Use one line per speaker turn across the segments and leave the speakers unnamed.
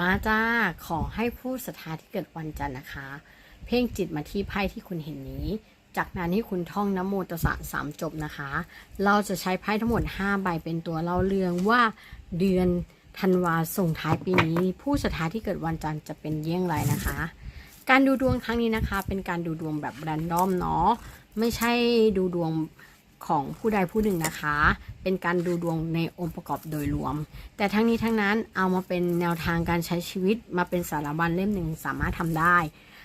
มาจ้า ขอให้ผู้ศรัทธาที่เกิดวันจันทร์นะคะ เพ่งจิตมาที่ไพ่ที่คุณเห็นนี้ จากนั้นให้คุณท่องนะโมตสะสามจบนะคะ เราจะใช้ไพ่ทั้งหมด 5 ใบเป็นตัวเล่าเรื่องว่าเดือนธันวาส่งท้ายปีนี้ ผู้ศรัทธาที่เกิดวันจันทร์จะเป็นเยี่ยงไรนะคะ การดูดวงครั้งนี้นะคะ เป็นการดูดวงแบบแรนดอมเนาะไม่ใช่ดูดวง ของผู้ใดผู้หนึ่งนะคะ เป็นการดูดวงในองค์ประกอบโดยรวม แต่ทั้งนี้ทั้งนั้นเอามาเป็นแนวทางการใช้ชีวิตมาเป็นสารบัญเล่มหนึ่งสามารถทำได้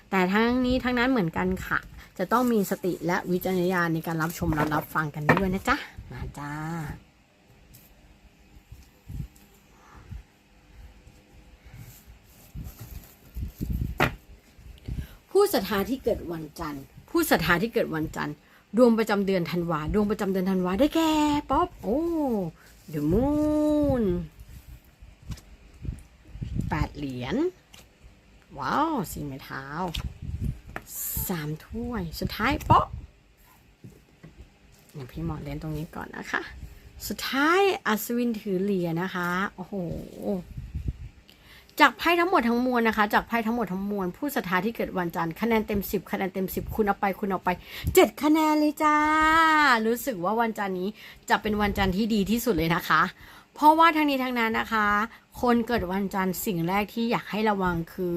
แต่ทั้งนี้ทั้งนั้นเหมือนกันค่ะ จะต้องมีสติและวิจารณญาณในการรับชมและรับฟังกันด้วยนะจ๊ะ มาจ้าผู้ศรัทธาที่เกิดวันจันทร์ ผู้ศรัทธาที่เกิดวันจันทร์ ดวงประจำเดือนธันวา ดวงประจำเดือนธันวาได้แก่ป๊อปโอ้เดอะมูนแปดเหรียญ ว้าวสี่ไม้เท้าสามถ้วย สุดท้ายป๊ะเดี๋ยพี่หมอเล่นตรงนี้ก่อนนะคะ สุดท้ายอัศวินถือเหรียญนะคะ โอ้โห จากไพ่ทั้งหมดทั้งมวลนะคะ จากไพ่ทั้งหมดทั้งมวลผู้ศรัทธาที่เกิดวันจันทร์คะแนนเต็ม 10 คะแนนเต็ม 10 คุณเอาไปคุณเอาไป 7 คะแนนเลยจ้า รู้สึกว่าวันจันทร์นี้จะเป็นวันจันทร์ที่ดีที่สุดเลยนะคะ เพราะว่าทั้งนี้ทั้งนั้นนะคะ คนเกิดวันจันทร์สิ่งแรกที่อยากให้ระวังคือ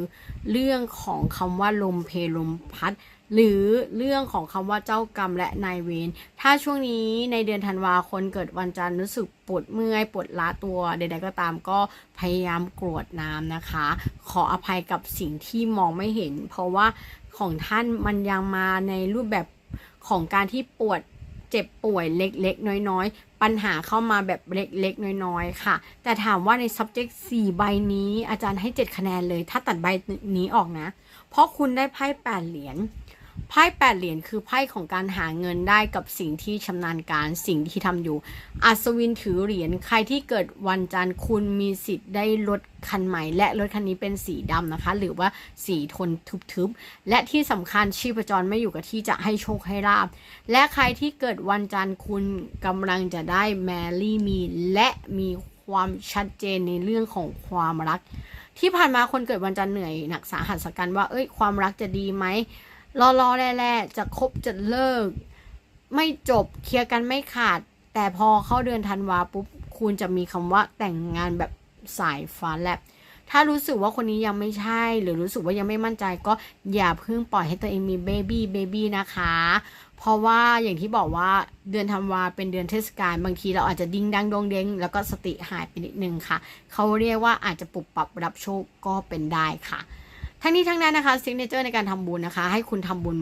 เรื่องของคำว่าลมเพลมพัด หรือเรื่องของคำว่าเจ้ากรรมและนายเวรถ้าช่วงนี้ในเดือนธันวาคนเกิดวันจันทร์รู้สึกปวดเมื่อยปวดล้าตัวใดๆก็ตามก็พยายามกรวดน้ำนะคะ ขออภัยกับสิ่งที่มองไม่เห็น เพราะว่าของท่านมันยังมาในรูปแบบของการที่ปวด เจ็บป่วยเล็กๆ น้อยๆ ปัญหาเข้ามาแบบเล็กๆ น้อยๆ ค่ะ แต่ถามว่าใน subject 4 ใบนี้อาจารย์ให้ 7 คะแนนเลย ถ้าตัดใบนี้ออกนะ เพราะคุณได้ไพ่8เหรียญ ไพ่แปดเหรียญคือไพ่ของการหาเงินได้กับสิ่งที่ชำนาญการสิ่งที่ทำอยู่ อัศวินถือเหรียญใครที่เกิดวันจันทร์คุณมีสิทธิ์ได้รถคันใหม่ และรถคันนี้เป็นสีดำนะคะ หรือว่าสีทนทึบๆและที่สำคัญชีพจรไม่อยู่กับที่จะให้โชคให้ลาบ และใครที่เกิดวันจันทร์คุณกำลังจะได้แมรี่มี และมีความชัดเจนในเรื่องของความรัก ที่ผ่านมาคนเกิดวันจันทร์เหนื่อยหนักสาหัสกันว่าเอ้ยความรักจะดีไหม รอรอแร่ๆจะคบจะเลิก ไม่จบเคลียร์กันไม่ขาด แต่พอเข้าเดือนธันวาปุ๊บคุณจะมีคำว่าแต่งงานแบบสายฟ้าแลบถ้ารู้สึกว่าคนนี้ยังไม่ใช่ หรือรู้สึกว่ายังไม่มั่นใจก็อย่าเพิ่งปล่อยให้ตัวเองมีเบบี้เบบี้นะคะ เพราะว่าอย่างที่บอกว่าเดือนธันวาเป็นเดือนเทศกาลบางทีเราอาจจะดิ้งดังดงเด้งแล้วก็สติหายไปนิดนึงค่ะ เขาเรียกว่าอาจจะปรับปรับรับโชคก็เป็นได้ค่ะ ทั้งนี้ทั้งนั้นนะคะซิกเนเจอร์ในการทำบุญนะคะ ให้คุณทำบุญ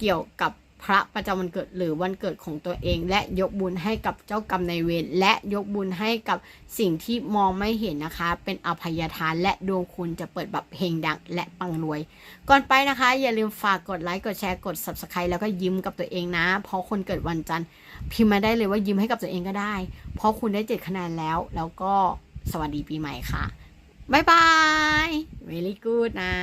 เกี่ยวกับพระประจำวันเกิดหรือวันเกิดของตัวเอง และยกบุญให้กับเจ้ากรรมในายเวรและยกบุญให้กับสิ่งที่มองไม่เห็นนะคะ เป็นอภัยทานและดวงคุณจะเปิดแบบเพลงดังและปังรวย ก่อนไปนะคะ อย่าลืมฝากกดไลค์กดแชร์กด subscribe แล้วก็ยิ้มกับตัวเองนะ เพราะคนเกิดวันจันทร์พิมพ์มาได้เลยว่ายิ้มให้กับตัวเองก็ได้ เพราะคุณได้เจ็ดคะแนนแล้ว แล้วก็สวัสดีปีใหม่ค่ะ บ๊ายบาย very good นะ